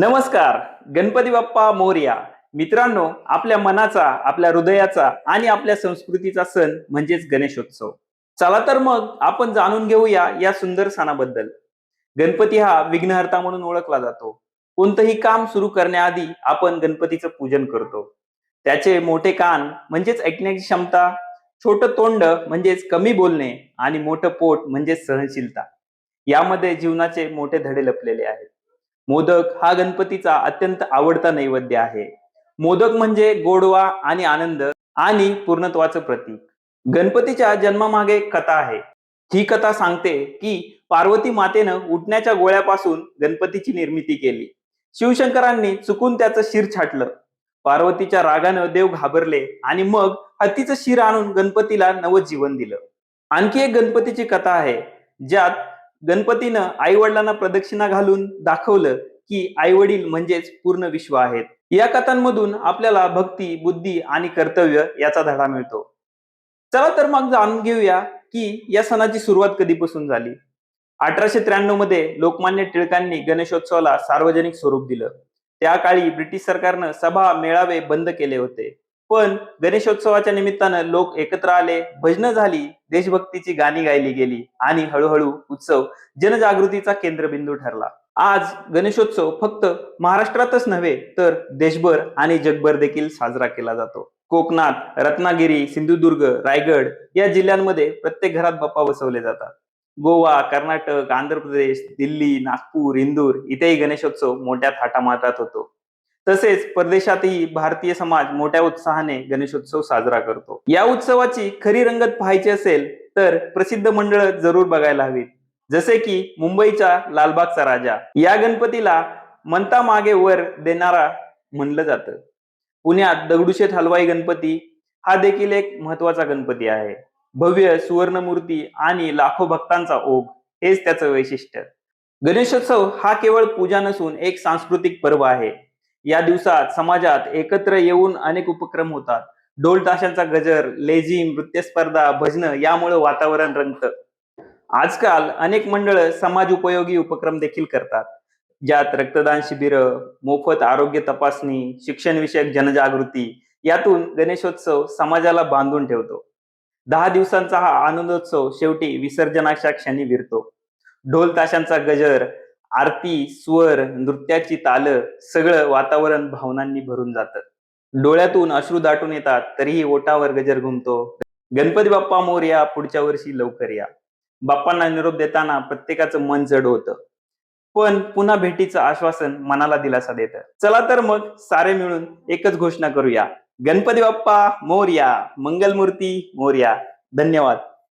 नमस्कार गणपती बाप्पा मोर्या. मित्रांनो आपल्या मनाचा आपल्या हृदयाचा आणि आपल्या संस्कृतीचा सण म्हणजेच गणेशोत्सव. चला तर मग आपण जाणून घेऊया या सुंदर सणाबद्दल. गणपती हा विघ्नहर्ता म्हणून ओळखला जातो. कोणतंही काम सुरू करण्याआधी आपण गणपतीचं पूजन करतो. त्याचे मोठे कान म्हणजेच ऐकण्याची क्षमता छोटं तोंड म्हणजेच कमी बोलणे आणि मोठं पोट म्हणजेच सहनशीलता. यामध्ये जीवनाचे मोठे धडे लपलेले आहेत. मोदक हा गणपतीचा अत्यंत आवडता नैवेद्य आहे. मोदक म्हणजे गोडवा आणि आनंद आणि पूर्णत्वाचं प्रतीक. गणपतीच्या जन्मामागे एक कथा आहे. ही कथा सांगते की पार्वती मातेनं उठण्याच्या गोळ्यापासून गणपतीची निर्मिती केली. शिवशंकरांनी चुकून त्याचं शिर छाटलं. पार्वतीच्या रागानं देव घाबरले आणि मग हत्तीचं शिर आणून गणपतीला नवजीवन दिलं. आणखी एक गणपतीची कथा आहे ज्यात गणपतीनं आई वडिलांना प्रदक्षिणा घालून दाखवलं की आई वडील म्हणजेच पूर्ण विश्व आहेत. या कथांमधून आपल्याला भक्ती बुद्धी आणि कर्तव्य याचा धडा मिळतो. चला तर मग जाणून घेऊया की या सणाची सुरुवात कधीपासून झाली? अठराशे त्र्याण्णवमध्ये लोकमान्य टिळकांनी गणेशोत्सवाला सार्वजनिक स्वरूप दिलं. त्या काळी ब्रिटिश सरकारनं सभा मेळावे बंद केले होते. पण गणेशोत्सवाच्या निमित्तानं लोक एकत्र आले भजनं झाली देशभक्तीची गाणी गायली गेली आणि हळूहळू उत्सव जनजागृतीचा केंद्रबिंदू ठरला. आज गणेशोत्सव फक्त महाराष्ट्रातच नव्हे तर देशभर आणि जगभर देखील साजरा केला जातो. कोकणात रत्नागिरी सिंधुदुर्ग रायगड या जिल्ह्यांमध्ये प्रत्येक घरात बाप्पा बसवले जातात. गोवा कर्नाटक आंध्र प्रदेश दिल्ली नागपूर इंदूर इथेही गणेशोत्सव मोठ्या थाटामाटात होतो. तसेच परदेशातही भारतीय समाज मोठ्या उत्साहाने गणेशोत्सव साजरा करतो. या उत्सवाची खरी रंगत पाहायची असेल तर प्रसिद्ध मंडळ जरूर बघायला हवीत. जसे की मुंबईचा लालबागचा राजा. या गणपतीला मनता मागे वर देणारा म्हणलं जातं. पुण्यात दगडूशेठ हलवाई गणपती हा देखील एक महत्त्वाचा गणपती आहे. भव्य सुवर्णमूर्ती आणि लाखो भक्तांचा ओघ हेच त्याचं वैशिष्ट्य. गणेशोत्सव हा केवळ पूजा नसून एक सांस्कृतिक पर्व आहे. या दिवसात समाजात एकत्र येऊन अनेक उपक्रम होतात. ढोल ताशांचा गजर लेझी नृत्य स्पर्धा भजनं यामुळे वातावरण रंगतं. आजकाल अनेक मंडळ समाज उपयोगी उपक्रम देखील करतात. ज्यात रक्तदान शिबिर मोफत आरोग्य तपासणी शिक्षण विषयक जनजागृती यातून गणेशोत्सव समाजाला बांधून ठेवतो. दहा दिवसांचा हा आनंदोत्सव शेवटी विसर्जनाच्या क्षणी विरतो. ढोल ताशांचा गजर आरती स्वर नृत्याची ताल सगळं वातावरण भावनांनी भरून जातं. डोळ्यातून अश्रू दाटून येतात तरीही ओटावर गजर घुमतो. गणपती बाप्पा मोरया पुढच्या वर्षी लवकर या. बाप्पांना निरोप देताना प्रत्येकाचं मन जड होतं. पण पुन्हा भेटीचं आश्वासन मनाला दिलासा देतं. चला तर मग सारे मिळून एकच घोषणा करूया. गणपती बाप्पा मोर्या मंगलमूर्ती मोर्या धन्यवाद.